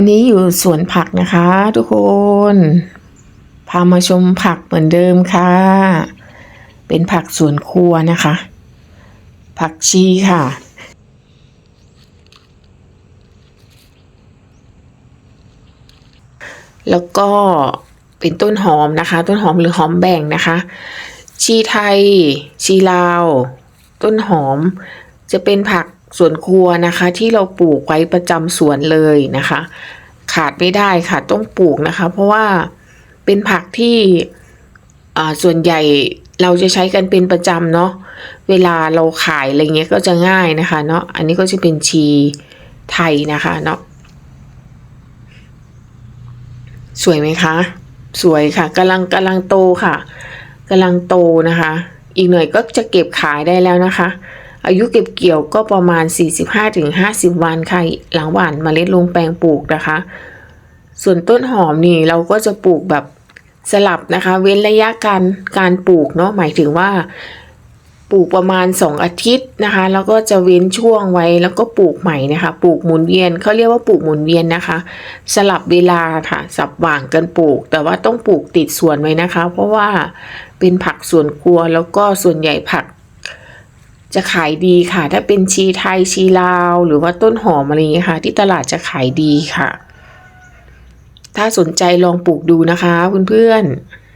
วันนี้อยู่สวนผักนะคะทุกคน พามาชมผักเหมือนเดิมค่ะ เป็นผักสวนครัวนะคะ ผักชีค่ะ แล้วก็เป็นต้นหอมนะคะ ต้นหอมหรือหอมแบ่งนะคะ ชีไทย ชีลาว ต้นหอมจะเป็นผัก สวนครัวนะคะ ที่เราปลูกไว้ประจำสวนเลยนะคะ ขาดไม่ได้ค่ะต้องปลูกนะคะ เพราะว่าเป็นผักที่อ่าส่วนใหญ่เราจะใช้กันเป็นประจำเนาะเวลาเราขายอะไรเงี้ยก็จะง่ายนะคะเนาะอันนี้ก็จะเป็นชีไทยนะคะเนาะสวยไหมคะ สวยค่ะกำลังกำลังโตค่ะกำลังโตนะคะ อีกหน่อยก็จะเก็บขายได้แล้วนะคะ อายุเก็บเกี่ยวก็ประมาณ 45-50 วันค่ะหลังหว่านเมล็ดลงแปลงปลูกนะคะ ส่วนต้นหอมนี่เราก็จะปลูกแบบสลับนะคะ เว้นระยะการการปลูกเนาะหมายถึงว่าปลูกประมาณ 2 อาทิตย์นะคะ แล้วก็จะเว้นช่วงไว้แล้วก็ปลูกใหม่นะคะปลูกหมุนเวียนเขาเรียกว่าปลูกหมุนเวียนนะคะ สลับเวลาค่ะ สับหว่างกันปลูก แต่ว่าต้องปลูกติดสวนไว้นะคะ เพราะว่าเป็นผักสวนครัวแล้วก็ส่วนใหญ่ผัก จะขายดีค่ะ ถ้าเป็นชีไทยชีลาว หรือว่าต้นหอมอะไรอย่างเงี้ยค่ะ ที่ตลาดจะขายดีค่ะ ถ้าสนใจลองปลูกดูนะคะเพื่อนๆ